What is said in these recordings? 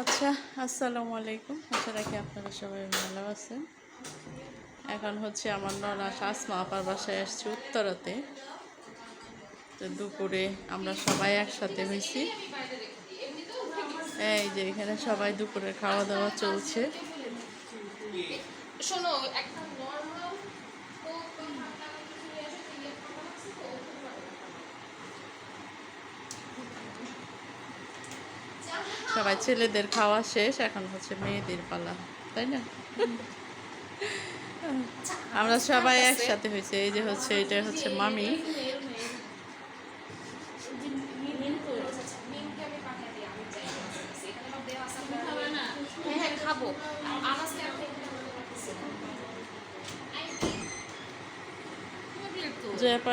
আচ্ছা আসসালামু আলাইকুম। আশা রাখি আপনারা সবাই ভালো আছেন। এখন হচ্ছে আমার ননাস আসমা আপার বাসায় আসছি উত্তরাতে। তো দুপুরে আমরা সবাই একসাথে হয়েছি এই যে এখানে সবাই দুপুরে খাওয়া দাওয়া চলছে। শোনো সবাই ছেলেদের খাওয়া শেষ, এখন হচ্ছে মেয়েদের পালা, তাই না? আমরা সবাই একসাথে হয়েছে, এই যে হচ্ছে, এটা হচ্ছে মামি।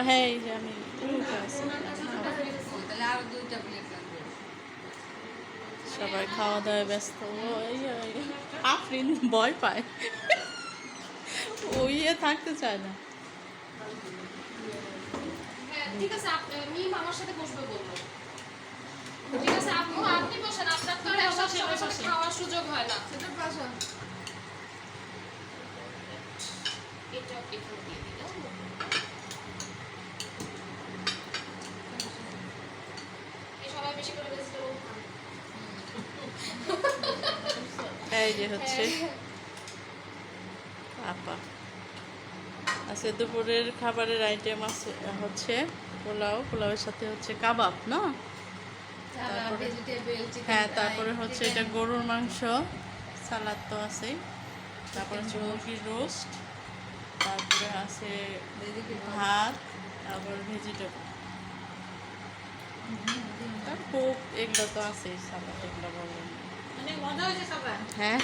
হ্যাঁ আমি দুইটা প্লেট সবাই খাওয়া দাওয়ায় ব্যস্ত। আফরিন ভয় পায়। ও ইয়ে থাকতে চায় না। হ্যাঁ ঠিক আছে আপ- মিম আমার সাথে বসবে বলল। ঠিক আছে আপনি আপনি বসেন আপনার তো আর একসাথে সবার সাথে খাওয়ার সুযোগ হয় না। সেটা পাশা এটা এখানে দিয়ে দিলাম। সবাই বেশি করে ভেজিটেবল এই যে হচ্ছে। আপা। আজকে দুপুরের খাবারের আইটেম আছে হচ্ছে পোলাও। পোলাওয়ের সাথে হচ্ছে কাবাব না? হ্যাঁ তারপরে হচ্ছে এটা গরুর মাংস সালাদ তো আছেই। তারপরে হচ্ছে মুরগির রোস্ট তারপরে আছে ভাত তারপর ভেজিটেবল আর কোক এগুলো তো আছেই সালাদ এগুলো বললাম হ্যাঁ।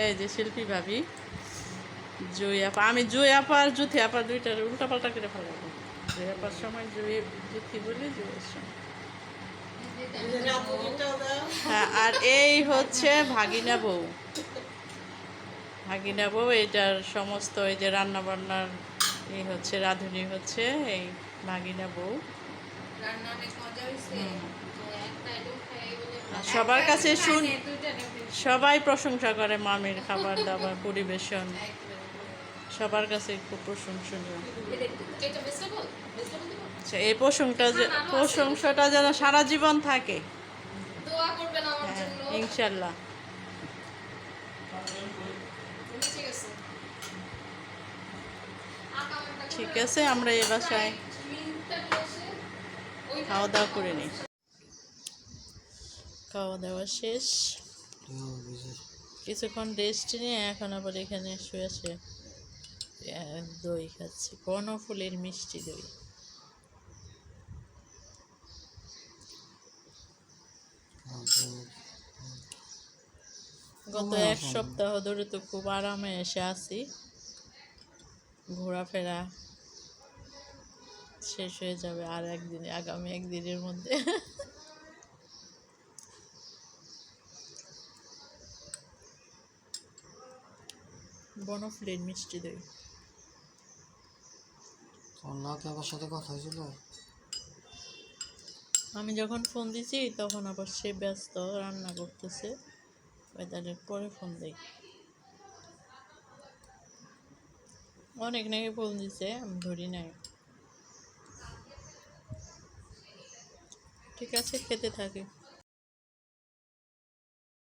এই যে শিল্পী ভাবি জুই আপা আমি জুই আপা আর জুথি আপা দুইটার উল্টা পাল্টা করে ফেলাবো। জুই আপার সময় জুই জুথি বলি জুয়ের সময়। হ্যাঁ আর এই হচ্ছে ভাগিনা বউ। ভাগিনা বউ এটার সমস্ত এই যে রান্না বান্নার এই হচ্ছে রাঁধুনি হচ্ছে এই ভাগিনা বউ। রান্না অনেক মজা হয়েছে একটা আইটেম খাই বলে সবার কাছে শুন সবাই প্রশংসা করে মামির খাবার দাবার পরিবেশন। সবার কাছে খুব প্রশংসনীয়। আচ্ছা এই প্রশংসা যে প্রশংসাটা যেন সারা জীবন থাকে। হ্যাঁ ইনশাল্লাহ। ঠিক আছে আকামাটা ঠিক আছে আমরা এ বাসায় খাওয়া দাওয়া করে নিই। খাওয়া দাওয়া শেষ। কিছুক্ষণ রেস্ট নিয়ে এখন আবার এখানে শুয়ে আহ, দই খাচ্ছি কর্ণফুলের মিষ্টি দই। গত এক সপ্তাহ ধরে তো খুব আরামে এসে আছি। ঘোরাফেরা শেষ হয়ে যাবে আর একদিনে আগামী একদিনের মধ্যে। বনফুলের মিষ্টি দই। অন্যকে আমার সাথে কথা হয়েছিল? আমি যখন ফোন দিছি তখন আবার সে ব্যস্ত রান্না করতেছে। ওয়েদারের পরে ফোন দেই। অনেক নাকি ফোন দিছে আমি ধরি নাই। ঠিক আছে খেতে থাকি।